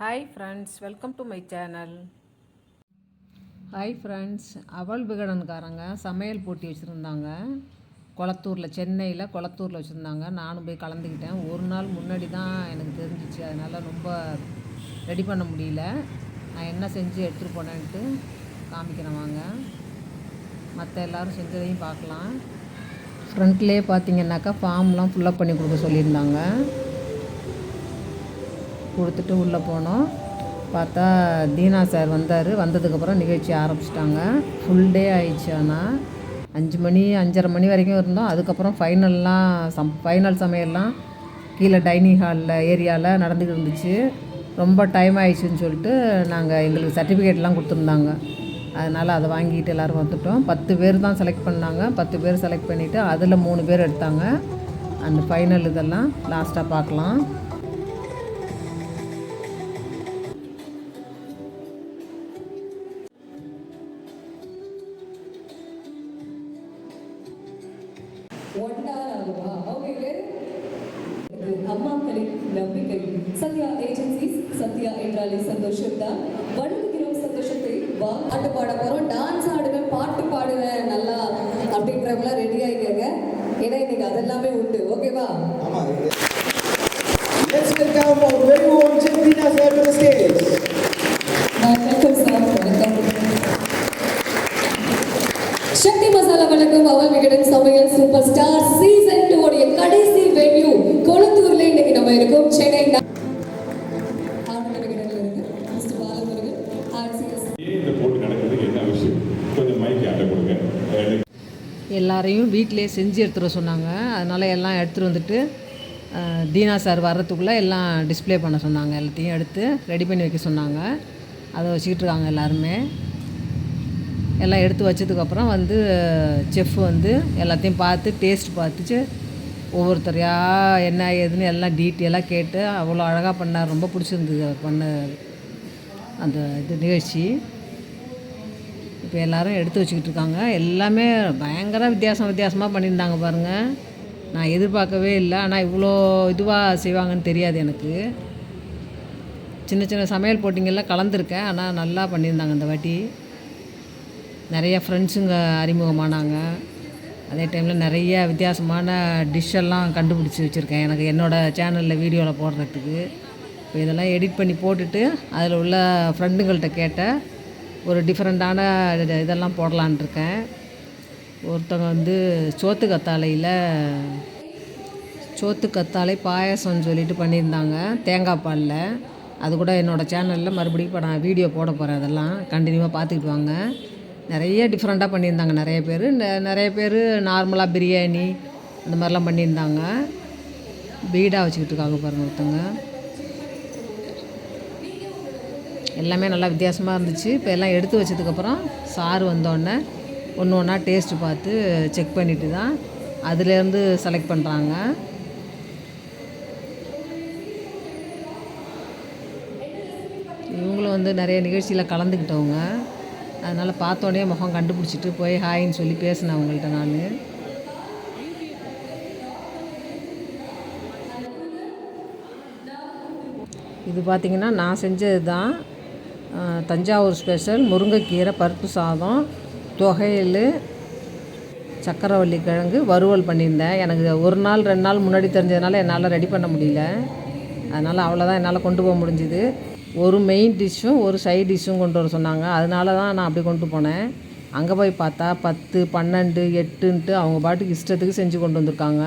Hi friends welcome to my channel hi friends அவல் விகடன்காரங்க சமையல் போட்டி வச்சுருந்தாங்க. குளத்தூரில் சென்னையில் குளத்தூரில் வச்சுருந்தாங்க. நானும் போய் கலந்துக்கிட்டேன். ஒரு நாள் முன்னாடி தான் எனக்கு தெரிஞ்சிச்சு. அதனால் ரொம்ப ரெடி பண்ண முடியல. நான் என்ன செஞ்சு எடுத்துகிட்டு போனேன்ட்டு காமிக்கிறேன் வாங்க. மற்ற எல்லோரும் செஞ்சதையும் பார்க்கலாம். ஃப்ரண்ட்லேயே பார்த்தீங்கன்னாக்கா ஃபார்ம்லாம் ஃபுல்லப் பண்ணி கொடுக்க சொல்லியிருந்தாங்க. கொடுத்துட்டு உள்ளே போனோம். பார்த்தா தீனா சார் வந்தார். வந்ததுக்கப்புறம் நிகழ்ச்சி ஆரம்பிச்சிட்டாங்க. ஃபுல் டே ஆயிடுச்சு ஆனால் அஞ்சு மணி அஞ்சரை மணி வரைக்கும் இருந்தோம். அதுக்கப்புறம் ஃபைனல்லாம் சம் ஃபைனல் சமையல்லாம் கீழே டைனிங் ஹாலில் ஏரியாவில் நடந்துக்கிட்டு இருந்துச்சு. ரொம்ப டைம் ஆயிடுச்சுன்னு சொல்லிட்டு நாங்கள் எங்களுக்கு சர்டிஃபிகேட்லாம் கொடுத்துருந்தாங்க. அதனால் அதை வாங்கிட்டு எல்லோரும் வந்துட்டோம். பத்து பேர் தான் செலக்ட் பண்ணாங்க. பத்து பேர் செலக்ட் பண்ணிவிட்டு அதில் மூணு பேர் எடுத்தாங்க. அந்த ஃபைனல் இதெல்லாம் லாஸ்ட்டாக பார்க்கலாம். அம்மாக்களின் நம்பிக்கை. சத்யா ஏஜென்சிஸ் சத்யா என்றாலே சந்தோஷம் தான் வழங்குகிறோம் சந்தோஷத்தை. வா பாட்டு பாட போறோம். டான்ஸ் ஆடுவேன் பாட்டு பாடுவேன். நல்லா அப்படிங்கிறவங்களாம் ரெடி ஆகிக்கங்க ஏன்னா இன்னைக்கு அதெல்லாமே உண்டு. ஓகேவா எல்லாரையும் வீட்டிலே செஞ்சு எடுத்துகிட்டு வர சொன்னாங்க. அதனால் எல்லாம் எடுத்துகிட்டு வந்துட்டு தீனா சார் வர்றதுக்குள்ளே எல்லாம் டிஸ்ப்ளே பண்ண சொன்னாங்க. எல்லாத்தையும் எடுத்து ரெடி பண்ணி வைக்க சொன்னாங்க. அதை வச்சுக்கிட்டு இருக்காங்க எல்லாருமே. எல்லாம் எடுத்து வச்சதுக்கப்புறம் வந்து செஃப் வந்து எல்லாத்தையும் பார்த்து டேஸ்ட் பார்த்துச்சு. ஒவ்வொருத்தரையாக என்ன ஏதுன்னு எல்லாம் டீட்டெயிலாக கேட்டு அவ்வளோ அழகாக பண்ணார். ரொம்ப பிடிச்சிருந்தது பண்ண அந்த இது நிகழ்ச்சி. இப்போ எல்லோரும் எடுத்து வச்சுக்கிட்டு இருக்காங்க எல்லாமே பயங்கர வித்தியாசம் வித்தியாசமாக பண்ணியிருந்தாங்க பாருங்கள் நான் எதிர்பார்க்கவே இல்லை. ஆனால் இவ்வளோ இதுவாக செய்வாங்கன்னு தெரியாது எனக்கு. சின்ன சின்ன சமையல் போட்டிங்கெல்லாம் கலந்துருக்கேன். ஆனால் நல்லா பண்ணியிருந்தாங்க இந்த வாட்டி. நிறைய ஃப்ரெண்ட்ஸுங்க அறிமுகமானாங்க. அதே டைமில் நிறைய வித்தியாசமான டிஷ்ஷெல்லாம் கண்டுபிடிச்சி வச்சுருக்கேன். எனக்கு என்னோடய சேனலில் வீடியோவில் போடுறதுக்கு. இப்போ இதெல்லாம் எடிட் பண்ணி போட்டுட்டு அதில் உள்ள ஃப்ரெண்டுங்கள்கிட்ட கேட்டேன். ஒரு டிஃப்ரெண்ட்டான இதெல்லாம் போடலான் இருக்கேன். ஒருத்தவங்க வந்து சோத்து கத்தாழையில் சோத்து கத்தாழை பாயாசம்னு சொல்லிட்டு பண்ணியிருந்தாங்க தேங்காய் பாலில். அது கூட என்னோடய சேனலில் மறுபடியும் இப்போ நான் வீடியோ போட போகிறேன் அதெல்லாம். கண்டினியூவாக பார்த்துக்கிட்டு வாங்க. நிறைய டிஃப்ரெண்ட்டாக பண்ணியிருந்தாங்க நிறைய பேர். நிறைய பேர் நார்மலாக பிரியாணி அந்த மாதிரிலாம் பண்ணியிருந்தாங்க. பீடாக வச்சுக்கிட்டு இருக்காங்க பாருங்கள் ஒருத்தவங்க எல்லாமே நல்லா வித்தியாசமாக இருந்துச்சு. இப்போ எல்லாம் எடுத்து வச்சதுக்கப்புறம் சாறு வந்தோடனே ஒன்று ஒன்றா டேஸ்ட்டு பார்த்து செக் பண்ணிவிட்டு தான் அதுலேருந்து செலக்ட் பண்ணுறாங்க இவங்களும் வந்து நிறைய நிகழ்ச்சியில் கலந்துக்கிட்டவங்க. அதனால் பார்த்தோன்னே முகம் கண்டுபிடிச்சிட்டு போய் ஹாய்ன்னு சொல்லி பேசினேன் அவங்கள்ட்ட நான். இது பார்த்திங்கன்னா நான் செஞ்சது தான் தஞ்சாவூர் ஸ்பெஷல். முருங்கைக்கீரை பருப்பு சாதம் தொகையில் சக்கரவள்ளி கிழங்கு வறுவல் பண்ணியிருந்தேன். எனக்கு ஒரு நாள் ரெண்டு நாள் முன்னாடி தெரிஞ்சதுனால என்னால் ரெடி பண்ண முடியல. அதனால் அவ்வளோதான் என்னால் கொண்டு போக முடிஞ்சுது. ஒரு மெயின் டிஷ்ஷும் ஒரு சைட் டிஷ்ஷும் கொண்டு வர சொன்னாங்க. அதனால தான் நான் அப்படி கொண்டு போனேன். அங்கே போய் பார்த்தா பத்து பன்னெண்டு எட்டுன்ட்டு அவங்க பாட்டுக்கு இஷ்டத்துக்கு செஞ்சு கொண்டு வந்திருக்காங்க.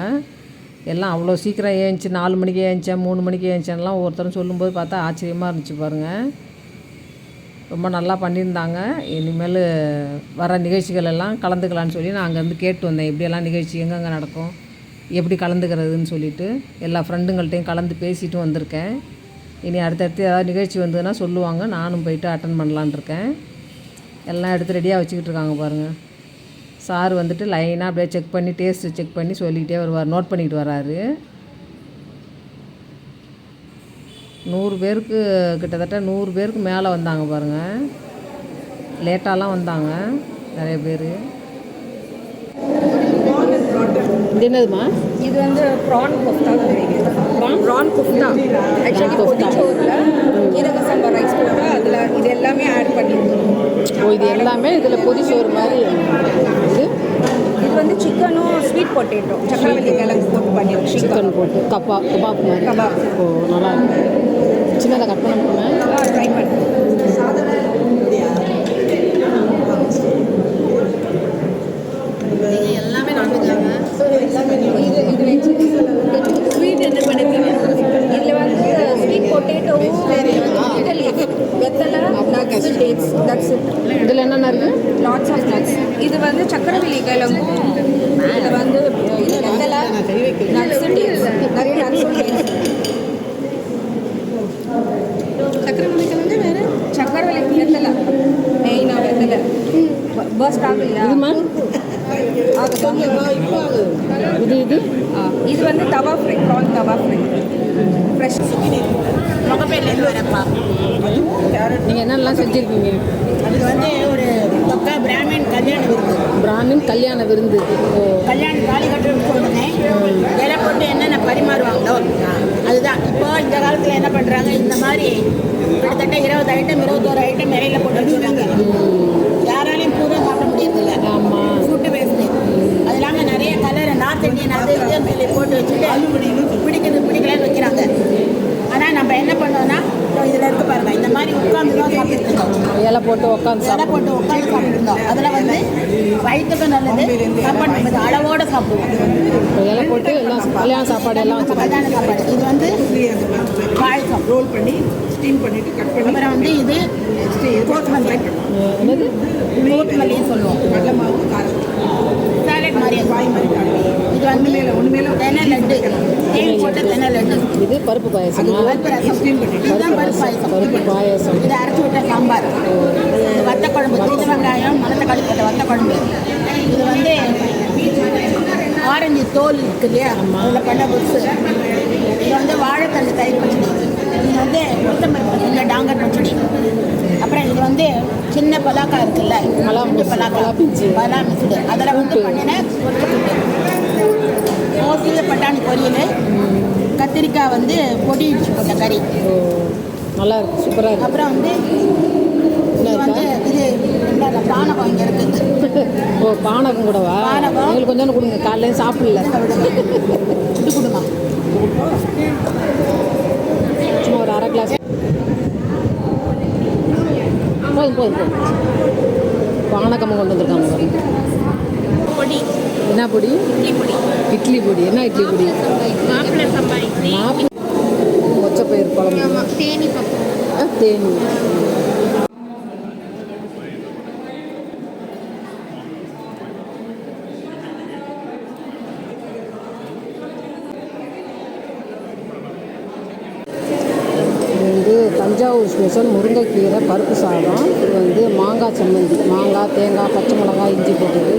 எல்லாம் அவ்வளோ சீக்கிரம் ஏஞ்சி நாலு மணிக்கு ஏஞ்சேன் மூணு மணிக்கு ஏஞ்சேன்லாம் ஒவ்வொருத்தரும் சொல்லும்போது பார்த்தா ஆச்சரியமாக இருந்துச்சு பாருங்கள் ரொம்ப நல்லா பண்ணியிருந்தாங்க. இனிமேல் வர நிகழ்ச்சிகள் எல்லாம் கலந்துக்கலான்னு சொல்லி நான் அங்கேருந்து கேட்டு வந்தேன். எப்படியெல்லாம் நிகழ்ச்சி எங்கெங்கே நடக்கும் எப்படி கலந்துக்கிறதுன்னு சொல்லிட்டு எல்லா ஃப்ரெண்டுங்கள்ட்டையும் கலந்து பேசிட்டு வந்திருக்கேன். இனி அடுத்தடுத்து ஏதாவது நிகழ்ச்சி வந்ததுன்னா சொல்லுவாங்க. நானும் போயிட்டு அட்டன் பண்ணலான்னு இருக்கேன். எல்லாம் எடுத்து ரெடியாக வச்சுக்கிட்டு இருக்காங்க பாருங்கள் சார் வந்துட்டு லைனாக அப்படியே செக் பண்ணி டேஸ்ட்டு செக் பண்ணி சொல்லிக்கிட்டே வருவார். நோட் பண்ணிக்கிட்டு வராரு. நூறு பேருக்கு கிட்டத்தட்ட நூறு பேருக்கு மேலே வந்தாங்க பாருங்கள் லேட்டாலாம் வந்தாங்க நிறைய பேர். இது என்னதுமா? இது வந்து prawn kofta prawn kofta actually கொதிச்சோரில் கீரக சம்பா ரைஸ் போட்டு அதில் இது எல்லாமே ஆட் பண்ணியிருக்கோம் ஓ இது எல்லாமே இதில் கொதிச்சோறு மாதிரி இது? இது வந்து சிக்கனும் ஸ்வீட் பொட்டேட்டோ சக்கரவள்ளி கிழங்கு போட்டு பண்ணியிருக்கோம் சிக்கன் போட்டு கபாப் கபாப் மாதிரி? கபாப். ஓ நல்லா இருக்கும் சின்னதாக கட் பண்ண முடியுமா ட்ரை பண்ணி எல்லாமே நான்வெஜ்ஜாங்க இது இது வெஜ் ஸ்வீட் என்ன பண்ணிருக்கீங்க இதில் வந்து ஸ்வீட் பொட்டேட்டோவும் இட்லி வெத்தலை நட்ஸ் டேட்ஸ் தட்ஸ் இட் இதில் என்னென்ன இருக்குது லாட்ஸ் ஆஃப் நட்ஸ் இது வந்து சக்கரவள்ளி கிழங்கும் இதில் வந்து இது வெத்தலை நட்ஸ் டேட்ஸ் நிறைய நட்ஸ் டேட்ஸ் சக்கரவள்ளி கிழங்கு வேறு சக்கரவள்ளி வெத்தலை மெயினாக வெத்தலை பர்ஸ்ட் ஆகலையா இதுமா இது இது ஆ, இது வந்து tawa fry prawn tawa fry fresh முகப்பேர்லேருந்து வரப்பா நீங்கள் என்னெல்லாம் செஞ்சுருக்கீங்க? அது வந்து ஒரு பக்கா பிராமின் கல்யாண விருந்து. பிராமின் கல்யாண விருந்து. ஓ. கல்யாணம் தாலி கட்டுறதுக்கு உடனே இலை போட்டு என்னென்ன பரிமாறுவாங்களோ அதுதான். இப்போ இந்த காலத்தில் என்ன பண்ணுறாங்க இந்த மாதிரி கிட்டத்தட்ட இருபது ஐட்டம் இருபத்தோரு ஐட்டம் இலையில போட்டு வச்சுருக்காங்க. யாராலையும் பூரா சாப்பிட முடியறதில்ல. ஆமாம் ஃபுட்டு வேஸ்ட்டு அது இல்லாமல் நிறைய கலர் நார்த் இந்தியன் அது இதுன்னு சொல்லி போட்டு வச்சுட்டு பிடிக்கிறது பிடிக்கலன்னு வைக்கிறாங்க. நம்ம என்ன பண்ணோம்னா இதில் இருக்கு பாருங்க இந்த மாதிரி உட்காந்து தான் சாப்பிட்டு இருக்கோம் இலை போட்டு உட்காந்து இலை போட்டு உட்காந்து சாப்பிட்டுருந்தோம் அதில் வந்து வயிற்றுக்கும் நல்லது சாப்பாடு நம்ம அளவோடு சாப்பிடுவோம். இலை போட்டு எல்லாம் கல்யாண சாப்பாடு எல்லாம் கல்யாண சாப்பாடு. இது வந்து பாயசம். ரோல் பண்ணி ஸ்டீம் பண்ணிட்டு கட் பண்ணி அப்புறம் வந்து இது கோத்மல்லி என்னது? கோத்மல்லின்னு சொல்லுவோம். கடலை மாவு காரம் சாலட் மாதிரி காய் மாதிரி இது வந்து மேலே ஒன்று மேலே தென்னை லட்டு. தேன் போட்டு தென்னை லட்டு. இது பருப்பு பாயசமா? இதுதான் பருப்பு பாயசம். பருப்பு பாயசம். இது அரைச்சி விட்ட சாம்பார். வத்த குழம்பு தூது வெங்காயம் மணத்தக்காளி போட்ட வத்த குழம்பு இது வந்து ஆரஞ்சு தோல் இருக்கு இல்லையா? அதில் பண்ண புதுசு. இது வந்து வாழைத்தண்டு தயிர் பச்சடி இது வந்து கொத்தமல்லி சின்ன டாங்கர் பச்சடி. அப்புறம் இது வந்து சின்ன பலாக்கா இருக்குல்ல மிஸ்- பலாக்கா பலா மிசுடு அதில் வந்து பண்ணின கொத்தமல்லி மோசிய பட்டாணி பொரியல் கத்திரிக்காய் வந்து பொடி இடிச்சு போட்ட கறி. ஓ நல்லா இருக்கு சூப்பராக இருக்கு. அப்புறம் வந்து இது வந்து இது பானகம் இங்கே இருக்குது ஓ பானகம் கூடவா? பானகம். எங்களுக்கு கொஞ்சம் கொடுங்க காலையில சாப்பிடல. இது கொடுங்க போதும் போதும் போதும். பானகம் கொண்டு வந்திருக்காங்க. பொடி. என்ன பொடி? இட்லி பொடி. இட்லி பொடி. என்ன இட்லி பொடி? மாப்பிள்ளை சம்பா இட்லி. நாற்பது மொச்சப்பயிர் குழம்பு. தேனி தேனி இது வந்து ஸ்பெஷல் முருங்கைக்கீரை பருப்பு சாதம் இது வந்து மாங்காய் சம்மந்தி. மாங்காய் தேங்காய் பச்சை மிளகாய் இஞ்சி போட்டது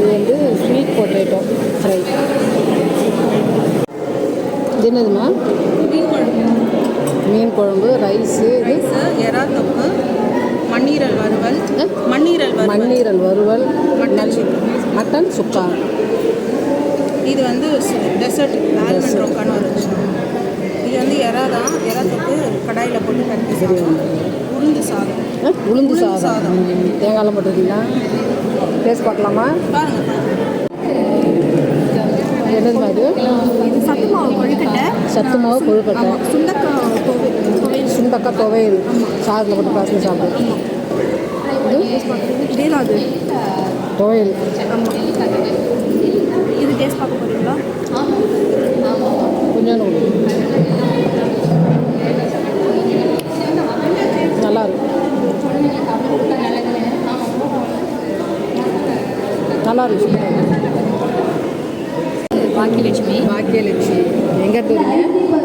இது வந்து ஸ்வீட் பொட்டேட்டோ ஃப்ரை இது என்னதுமா மீன் குழம்பு. மீன் குழம்பு ரைஸு இது? எறா தொக்கு மண்ணீரல் வறுவல்? மண்ணீரல் மண்ணீரல் வறுவல் மட்டன் சுக்கா. மட்டன் சுக்கா. இது வந்து டெசர்ட் ஆல்மண்ட் ரொக்கான்னு ஒரு வந்து எறா தான். எறா தொக்கு கடாயில் போட்டு கட்டி சாதம் உளுந்து சாதம். உளுந்து சாதம். தேங்காய்லாம் போட்டுருக்கீங்களா? டேஸ்ட் பார்க்கலாமா? இது இது சத்து மாவு கொழுக்கட்டை. சத்து மாவு கொழுக்கட்டை ஆமாம் சுண்டக்காய் சுண்டக்காய் துவையல் சாதத்தில் போட்டு பசங்க சாப்பிடும் இதே? தான் அது. துவையல் இது டேஸ்ட் பார்க்க போகிறீங்களா கொஞ்சம் நல்லா இருக்கும் நல்லா இருக்கு பாக்கியலட்சுமி. பாக்கியலட்சுமி. எங்கே இருக்கீங்க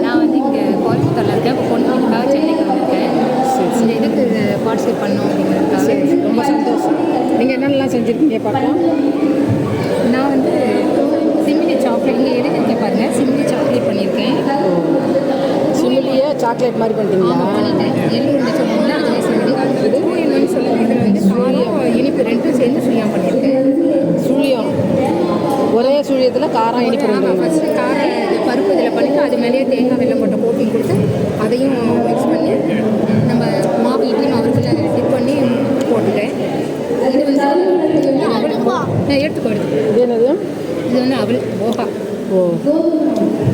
நான் வந்து இங்கே கோயம்புத்தூரில் இருக்கேன். பொண்ணுக்காக சென்னைக்கு வந்திருக்கேன். இந்த இதுக்கு பார்ட்டிசிபேட் பண்ணோம் அப்படிங்கிறதுக்காக. ரொம்ப சந்தோஷம். நீங்கள் என்னென்னலாம் செஞ்சுருக்கீங்க பார்க்கலாம். நான் வந்து சிமிலி சாக்லேட் இங்கே எழுதிருக்கேன் பாருங்கள் சிமிலி இது பண்ணியிருக்கேன். சுள்ளிலேயே சாக்லேட் மாதிரி பண்ணிட்டீங்களா? எள்ளுருண்டை சொன்னீங்கன்னா அதே செஞ்சு என்னன்னு சொல்லுங்கள் சூரியம் இனிப்பு ரெண்டும் சேர்ந்து சுழியம் பண்ணியிருக்கேன். சுழியம் ஒரே சுழியத்தில் காரம் இனிப்பு ஆமாம் ஃபஸ்ட்டு காரம் பருப்பு இதில் பண்ணிவிட்டு அது மேலேயே தேங்காய் வெள்ளம் போட்ட கோட்டிங் கொடுத்து அதையும் மிக்ஸ் பண்ணி நம்ம மாவு இட்லி மாவுக்குள்ள டிப் பண்ணி போட்டுட்டேன். இது வந்து அவளுக்கு நான் எடுத்துக்கோ இது என்னது? இது வந்து அவள் போகா. ஓ.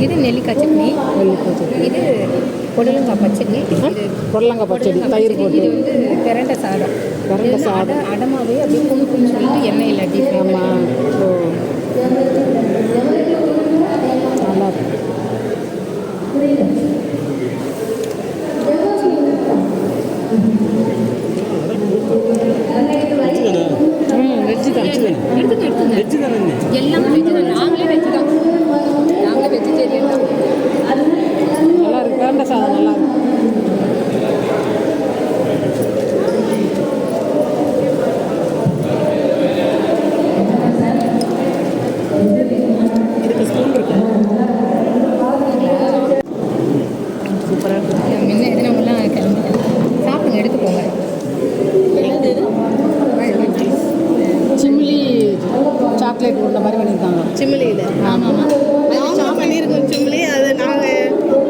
இது நெல்லிக்காய் சட்னி. நெல்லிக்காய் சட்னி. இது புடலங்காய் பச்சடி. இது புடலங்காய் பச்சடி தயிர் போட்டு. இது வந்து திரண்ட சாதம். பிரண்ட சாதம். அடை அடமாவே அப்படியே புழு புழுன்னு சொல்லிட்டு எண்ணெயில் டீப் ஆமாம் ஓ. நல்லா ம் வெஜ்ஜு தான். எல்லாம் வெஜ் தான். நாங்களே வெஜ் தான் நாங்கள் வெஜிடேரியன் தான். நல்லா இருக்கு? வேண்ட சாதம் நல்லா இருக்கு சூப்பராக இருக்கு முன்ன எதுனவங்களாம் கிளம்பிட்டேன் சாப்பிடுங்க எடுத்து போங்க சிம்லி சாக்லேட் உருண்டை மாதிரி பண்ணியிருக்காங்க சிம்லியில் ஆமாம் ஆமாம் நாங்கள் பண்ணியிருக்கோம் சிம்லி அது நாங்கள்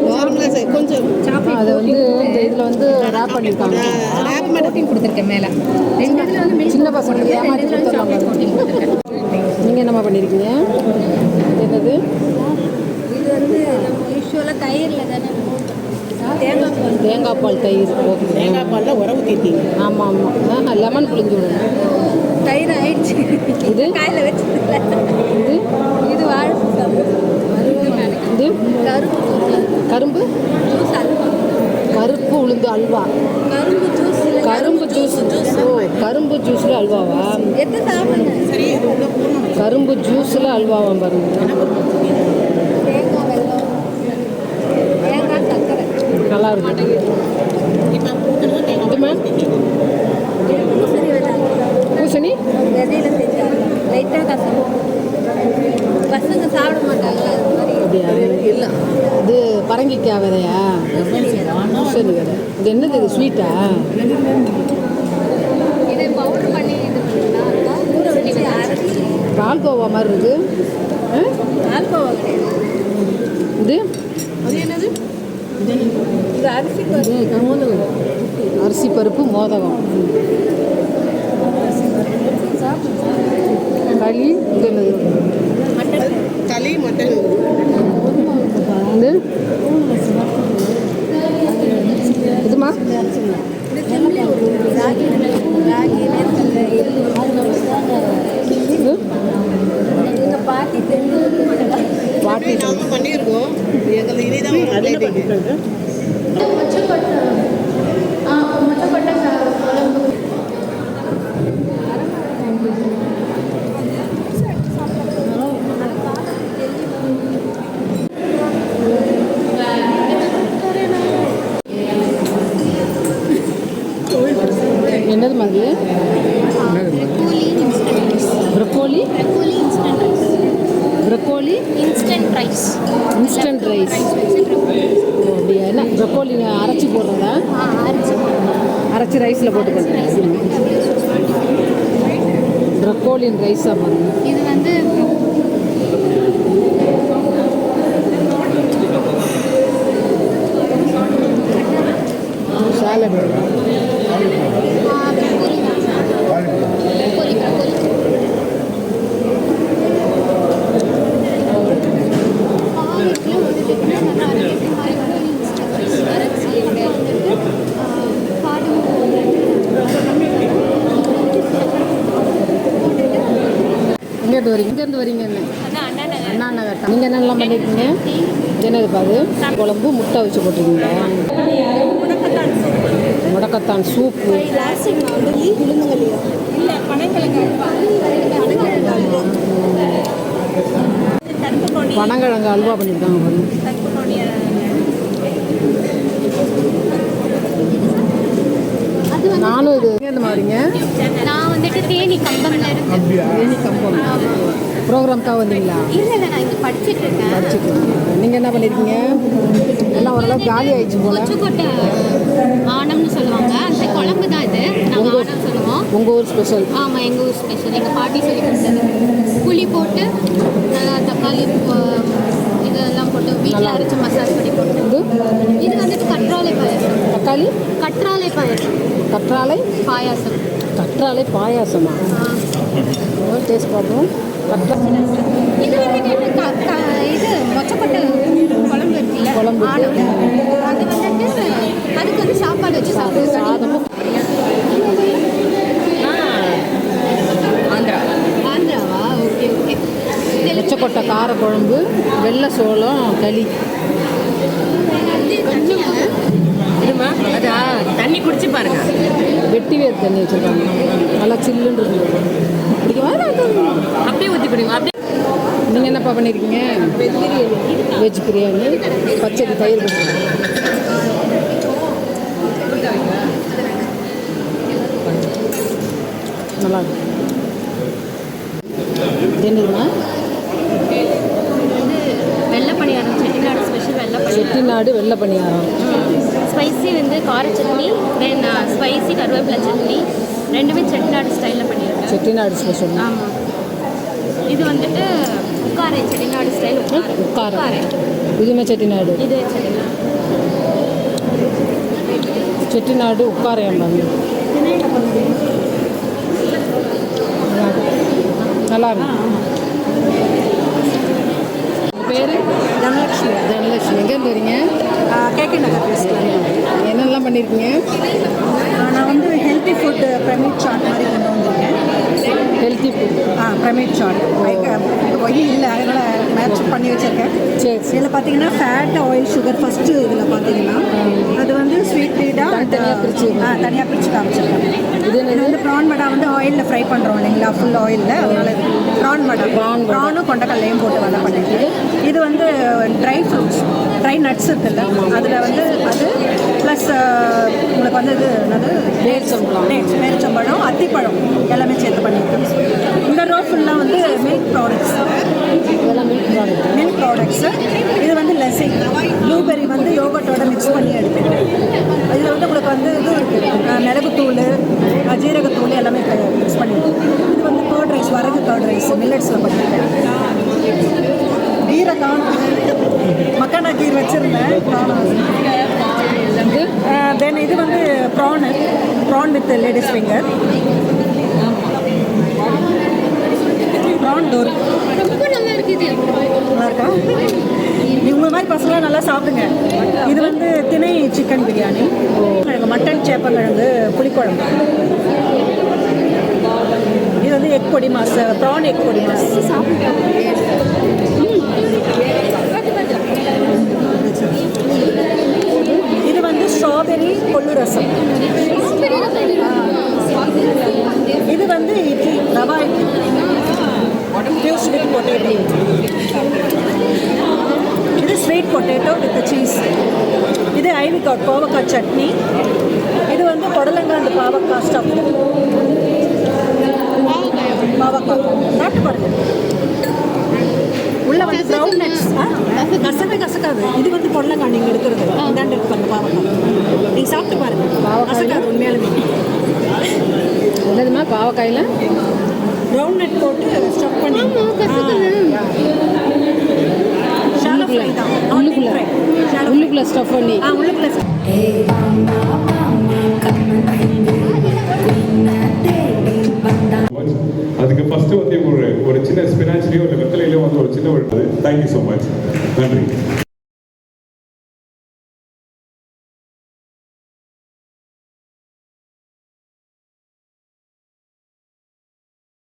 நார்மலாக கொஞ்சம் ஆ, அதை வந்து இந்த இதில் வந்து ரேப் பண்ணியிருக்காங்க ரேப் ப்ரோட்டீன் கொடுத்துருக்கேன் மேலே ரெண்டு இதில் வந்து milk சின்ன பசங்களுக்கு ஏமாற்றி இதில் வந்து கொடுத்துருவாங்க chocolate protein கொடுத்துருக்கேன் நீங்கள் என்னம்மா பண்ணியிருக்கீங்க என்னது இது வந்து நம்ம யூஸ்வலாக தயிரில் தானே தேங்காய் பால் தேங்காய் பால் தயிர் ஓகே தேங்காய் பாலில் உறவு தீர்த்தீங்க ஆமாம் ஆமாம் ஆ லெமன் புளிஞ்சு விடுங்க தயிர் ஆயிடுச்சு இது? காயில் வச்சதில்ல இது இது வாழைப்பூ இது கரும்பு கரும்பு ஜூஸ் அல்வா கருப்பு உளுந்து அல்வா. கரும்பு ஜூஸ் கரும்பு ஜூஸ் ஓ கரும்பு ஜூஸில் அல்வாவா? கரும்பு ஜூஸில் அல்வாவா பாருங்க. தேங்காய் வெல்லம் தேங்காய் சர்க்கரை. நல்லா இருக்கு இப்போ பூக்கணும் தேங்காய் இதுமா பூசணி வெல்லம் பூசணி விதையில செஞ்சாங்க லைட்டாக கசக்கும் பசங்க சாப்பிட மாட்டாங்க அது மாதிரி அப்படியா இல்லை இது பரங்கிக்காய் விதையா பூசணி விதை இது என்னது இது ஸ்வீட்டா இதை பவுடர் பண்ணி இது பண்ணினா ஊற வச்சு அரைச்சி பால்கோவா மாதிரி இருக்கு ஆ? ஆல்கோவா கிடையாது இது அது என்னது இது அரிசி பருப்பு அரிசி பருப்பு மோதகம். களி இது களி மட்டன். இது? இதுமா? பாட்டி பண்ணியிருக்கோம் எங்களுக்கு இனிதான் என்னது மாதிரி broccoli broccoli instant rice broccoli instant rice instant rice அப்படியா என்ன ப்ரக்கோலி அரைச்சி போடுறதா அரிசி அரைச்சி ரைஸில் போட்டு பண்ணுறேன் ப்ரக்கோலின் ரைஸாக பாருங்க இது வந்து சாலட் ஆ, ப்ரக்கோலி தான். ப்ரக்கோலி ப்ரக்கோலி பாவக்காய் வந்துட்டு நம்ம அரைக்கிறது ப்ரக்கோலி இன்ஸ்டன்ட் ரைஸ் அரைச்சி அதை வந்துட்டு ஆ, பாடு எங்கேருந்து வரீங்க இங்கேருந்து வரீங்க அண்ணா நகர் நீங்கள் என்னெல்லாம் பண்ணியிருக்கீங்க என்னது பாரு குழம்பு முட்டை வச்சு போட்டிருக்கீங்களா முடக்கத்தான் சூப்பு பனங்கிழங்கு அல்வா பண்ணியிருக்காங்க பாருங்க தர்பகோணி அது வந்து நானும் இது எங்கேருந்து வரீங்க நான் வந்துட்டு தேனி கம்பம்ல இருந்து. தேனி கம்பம். ப்ரோக்ராம்க்காக வந்தீங்களா? இல்லை இல்லை நான் இங்கே படிச்சுட்டு இருக்கேன் படிச்சுட்டு நீங்கள் என்ன பண்ணியிருக்கீங்க எல்லாம் ஓரளவு காலி ஆயிடுச்சு போல. கொச்சுக்கோட்டை ஆனம்னு சொல்லுவாங்க. அந்த குழம்பு தான் இது. நாங்கள் ஆனம் சொல்லுவோம். உங்கள் ஊர் ஸ்பெஷல் ஆமாம் எங்கள் ஊர் ஸ்பெஷல் எங்கள் பாட்டி சொல்லி கொடுத்தது. புளி போட்டு நல்லா தக்காளி இதெல்லாம் போட்டு வீட்டில் அரைச்சி மசாலா பண்ணி போட்டு. இது? இது வந்துட்டு கற்றாழை பாயாசம். தக்காளி கற்றாழை பாயாசம். கற்றாழை? பாயாசம். கற்றாழை பாயாசமா. டேஸ்ட் பார்ப்போம். இது மொச்சக்கொட்டை குழம்பு இருக்குல்ல குழம்பு. அது வந்துட்டு அதுக்கு வந்து சாப்பாடு வச்சு சாப்பிடுவோம் சாதமும் ஆந்திரா. ஆந்திராவா? Okay okay. மொச்சக்கொட்டை காரக்குழம்பு வெள்ளை சோளம் களி இதுமா அதா தண்ணி குடிச்சு பாருங்க. வெட்டி வேர் தண்ணி வச்சுருக்காங்க. நல்லா சில்லுன்னு அப்படியே ஊற்றி குடிங்க. அப்படியே நீங்கள் என்னப்பா பண்ணியிருக்கீங்க வெஜ் பிரியாணி வெஜ் பிரியாணி பச்சடி தயிர் நல்லா இருக்கு. என்னதுமா வெள்ளை பணியாரம் செட்டிநாடு ஸ்பெஷல் வெள்ளை பணியாரம். செட்டிநாடு வெள்ளை பணியாரம். ஸ்பைசி வந்து கார சட்னி தென் ஸ்பைசி கருவேப்பிலை சட்னி. ரெண்டுமே செட்டிநாடு ஸ்டைலில் பண்ணியிருக்கேன். செட்டிநாடு ஸ்பெஷல் ஆமாம் இது வந்துட்டு உட்காரை செட்டிநாடு ஸ்டைல் உட்கார இதுவுமே செட்டிநாடு. இது செட்டிநாடு. செட்டிநாடு உட்காரையம் பாருங்க நல்லா இருக்கு. பேர்? தனலட்சுமி. தனலட்சுமி. எங்கேருந்து வரீங்க? கேகே நகர் என்னெல்லாம் பண்ணியிருக்கீங்க நான் வந்து ஹெல்த்தி ஃபுட் பிரமிட் சாட் மாதிரி கொண்டு வந்திருக்கேன். ஹெல்த்தி ஃபுட் ஆ பிரமிட் சாட் ஒய் இல்லை அதனால் மேட்ச் பண்ணி வச்சுருக்கேன். சரி சரி. இதில் பார்த்தீங்கன்னா ஃபேட் ஆயில் சுகர் ஃபஸ்ட்டு இதில் பார்த்தீங்கன்னா பிரிச்சு. ஆ தனியாக பிரித்து காமிச்சிருக்கேன் இது வந்து ப்ரான் வடை வந்து ஆயிலில் ஃப்ரை பண்ணுறோம் இல்லைங்களா? ஃபுல் ஆயிலில் அதனால ப்ரான் வடை. வடை. ப்ரானும் கொண்டக்கல்லையும் போட்டு வடை பண்ணிட்டு இது வந்து ட்ரை ஃப்ரூட்ஸ் ட்ரை நட்ஸ் இருக்குல்ல? அதில் வந்து அது ப்ளஸ் உங்களுக்கு வந்து இது என்னது? பேரிச்சம்பழம். டேட்ஸ் பேரிச்சம்பழம் அத்திப்பழம் எல்லாமே சேர்த்து பண்ணியிருக்கேன் இந்த ரோ ஃபுல்லாக வந்து milk products milk product milk products இது வந்து லெசி ப்ளூபெர்ரி வந்து யோகட்டோட மிக்ஸ் பண்ணி எடுத்துருக்கேன் இதில் வந்து உங்களுக்கு வந்து இது இருக்குது மிளகுத்தூள் ஜீரகத்தூள் எல்லாமே மிக்ஸ் பண்ணியிருக்கேன் இது வந்து கர்ட் ரைஸ் வரகு கர்ட் ரைஸ் மில்லட்ஸில் பண்ணியிருக்கேன். கீரை காணும் மக்கானா கீர் வச்சுருந்தேன். காணும். தென் இது வந்து prawn prawn with ladies finger prawn door ரொம்ப நல்லா இருக்குது நல்லா இருக்கா? உங்களை மாதிரி பசங்களாம் நல்லா சாப்பிடுங்க. இது வந்து திணை சிக்கன் பிரியாணி கிழங்கு மட்டன் சேப்பங்கிழங்கு புளிக்குழம்பு. இது வந்து எக் பொடி மாஸ் ப்ரான் எக் பொடி மாஸ் இது வந்து ஸ்ட்ராபெரி கொள்ளு ரசம் இது வந்து idli rava idli fuse with potato இது ஸ்வீட் பொட்டேட்டோ வித் சீஸ் இது ஐவிகாட் பாவக்காய் சட்னி இது வந்து புடலங்காந்து பாவக்காய் ஸ்டஃப் பாவக்காய் சாப்பிட்டு பாருங்க உள்ள வந்து ப்ரௌன் நட்ஸ் கசக்கவே கசக்காது இது வந்து புடலங்காய் நீங்கள் எடுக்கிறது இந்தாண்டு இருக்கு பாருங்க பாவக்காய் நீங்கள் சாப்பிட்டு பாருங்க. கசக்காது உண்மையாலுமே என்னதுமா பாவக்காயில்? ப்ரௌன் நட் போட்டு ஸ்டஃப் பண்ணி. ஷாலோ ஃப்ரை தான். உள்ளுக்குள்ள உள்ளுக்குள்ள. ஸ்டஃப் பண்ணி. அதுக்கு ஃபர்ஸ்ட் வந்து ஒரு ஒரு சின்ன ஸ்பினாச்லேயோ இல்லை வெத்தலையிலயோ வந்து ஒரு சின்ன ஒரு தேங்க்யூ ஸோ மச் நன்றி.